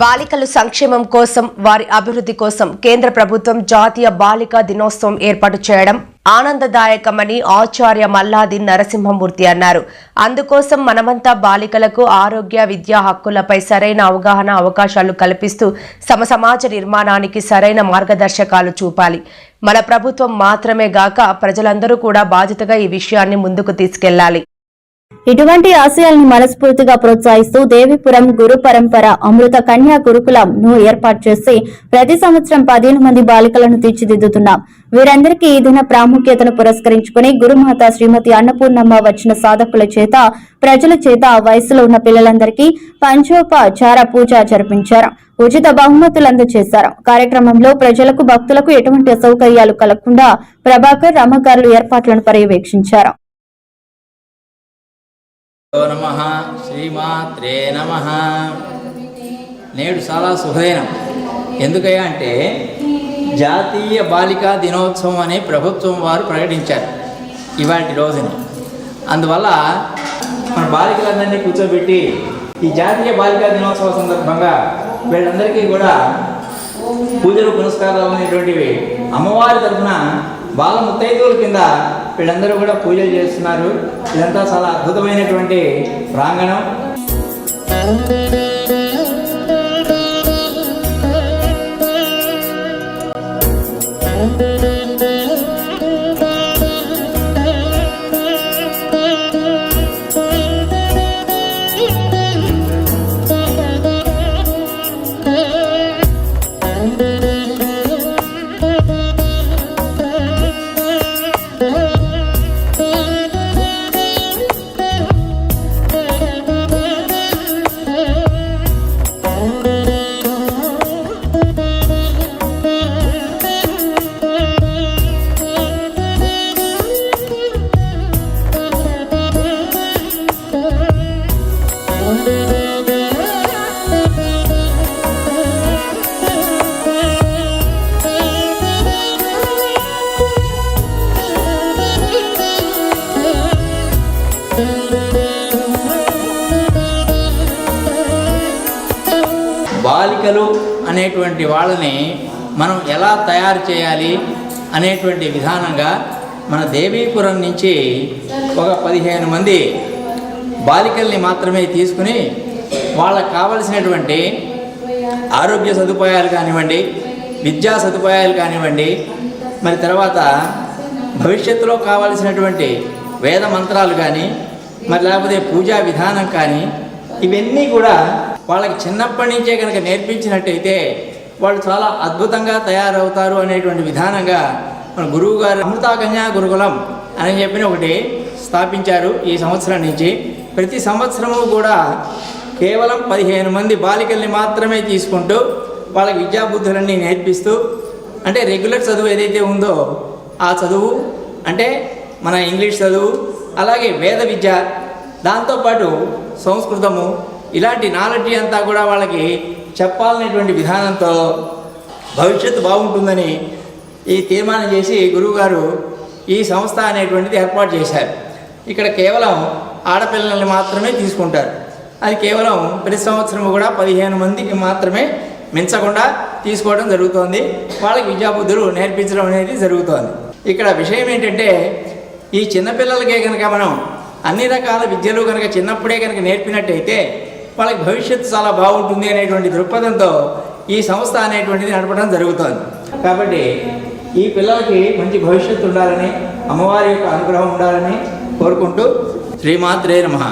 బాలికల సంక్షేమం కోసం వారి అభివృద్ధి కోసం కేంద్ర ప్రభుత్వం జాతీయ బాలికా దినోత్సవం ఏర్పాటు చేయడం ఆనందదాయకమని ఆచార్య మల్లాది నరసింహమూర్తి అన్నారు. అందుకోసం మనమంతా బాలికలకు ఆరోగ్య విద్యా హక్కులపై సరైన అవగాహన అవకాశాలు కల్పిస్తూ సమ సమాజ నిర్మాణానికి సరైన మార్గదర్శకాలు చూపాలి. మన ప్రభుత్వం మాత్రమే గాక ప్రజలందరూ కూడా బాధ్యతగా ఈ విషయాన్ని ముందుకు తీసుకెళ్ళాలి ఇటువంటి ఆశయాల్ని మనస్ఫూర్తిగా ప్రోత్సహిస్తూ దేవిపురం గురు పరంపర అమృత కన్యా గురుకులం ను ఏర్పాటు చేసి ప్రతి సంవత్సరం పదిహేను మంది బాలికలను తీర్చిదిద్దుతున్నాం. వీరందరికీ ఈ దిన ప్రాముఖ్యతను పురస్కరించుకుని గురుమాత శ్రీమతి అన్నపూర్ణమ్మ వచ్చిన సాధకుల చేత ప్రజల చేత ఆ వయసులో ఉన్న పిల్లలందరికీ పంచోపచార పూజ జరిపించారు. ఉచిత బహుమతులు అందజేశారు. కార్యక్రమంలో ప్రజలకు భక్తులకు ఎటువంటి అసౌకర్యాలు కలగకుండా ప్రభాకర్ రమ్మగారులు ఏర్పాట్లను పర్యవేక్షించారు. నమ. శ్రీమాత్రే నమ. నేడు చాలా శుభదినం ఎందుకయ్యా అంటే జాతీయ బాలికా దినోత్సవం అని ప్రభుత్వం వారు ప్రకటించారు ఇవాటి రోజుని. అందువల్ల మన బాలికలందరినీ కూర్చోబెట్టి ఈ జాతీయ బాలికా దినోత్సవ సందర్భంగా వీళ్ళందరికీ కూడా పూజలు పునస్కారాలు అనేటువంటివి అమ్మవారి తరఫున బాల ముత్తైదువుల కింద వీళ్ళందరూ కూడా పూజలు చేస్తున్నారు. ఇదంతా చాలా అద్భుతమైనటువంటి ప్రాంగణం. బాలికలు అనేటువంటి వాళ్ళని మనం ఎలా తయారు చేయాలి అనేటువంటి విధానంగా మన దేవీపురం నుంచి ఒక పదిహేను మంది బాలికల్ని మాత్రమే తీసుకుని వాళ్ళకు కావలసినటువంటి ఆరోగ్య సదుపాయాలు కానివ్వండి విద్యా సదుపాయాలు కానివ్వండి మరి తర్వాత భవిష్యత్తులో కావలసినటువంటి వేద మంత్రాలు కానీ మరి లేకపోతే పూజా విధానం కానీ ఇవన్నీ కూడా వాళ్ళకి చిన్నప్పటి నుంచే కనుక నేర్పించినట్టయితే వాళ్ళు చాలా అద్భుతంగా తయారవుతారు అనేటువంటి విధానంగా మన గురువు గారు అమృతాకన్యా గురుకులం అని చెప్పిన ఒకటి స్థాపించారు ఈ సంవత్సరం నుంచి. ప్రతి సంవత్సరము కూడా కేవలం పదిహేను మంది బాలికల్ని మాత్రమే తీసుకుంటూ వాళ్ళకి విద్యాబుద్ధులన్నీ నేర్పిస్తూ అంటే రెగ్యులర్ చదువు ఏదైతే ఉందో ఆ చదువు అంటే మన ఇంగ్లీష్ చదువు అలాగే వేద విద్య దాంతోపాటు సంస్కృతము ఇలాంటి నాలెడ్జి అంతా కూడా వాళ్ళకి చెప్పాలనేటువంటి విధానంతో భవిష్యత్తు బాగుంటుందని ఈ తీర్మానం చేసి గురువుగారు ఈ సంస్థ అనేటువంటిది ఏర్పాటు చేశారు. ఇక్కడ కేవలం ఆడపిల్లల్ని మాత్రమే తీసుకుంటారు. అది కేవలం ప్రతి సంవత్సరం కూడా పదిహేను మందికి మాత్రమే మించకుండా తీసుకోవడం జరుగుతోంది. వాళ్ళకి విద్యాబుద్ధులు నేర్పించడం అనేది జరుగుతోంది. ఇక్కడ విషయం ఏంటంటే ఈ చిన్నపిల్లలకే కనుక మనం అన్ని రకాల విద్యలు కనుక చిన్నప్పుడే కనుక నేర్పినట్టయితే వాళ్ళకి భవిష్యత్తు చాలా బాగుంటుంది అనేటువంటి దృక్పథంతో ఈ సంస్థ అనేటువంటిది నడపడం జరుగుతోంది. కాబట్టి ఈ పిల్లలకి మంచి భవిష్యత్తు ఉండాలని అమ్మవారి యొక్క అనుగ్రహం ఉండాలని కోరుకుంటూ శ్రీమాత్రే నమః.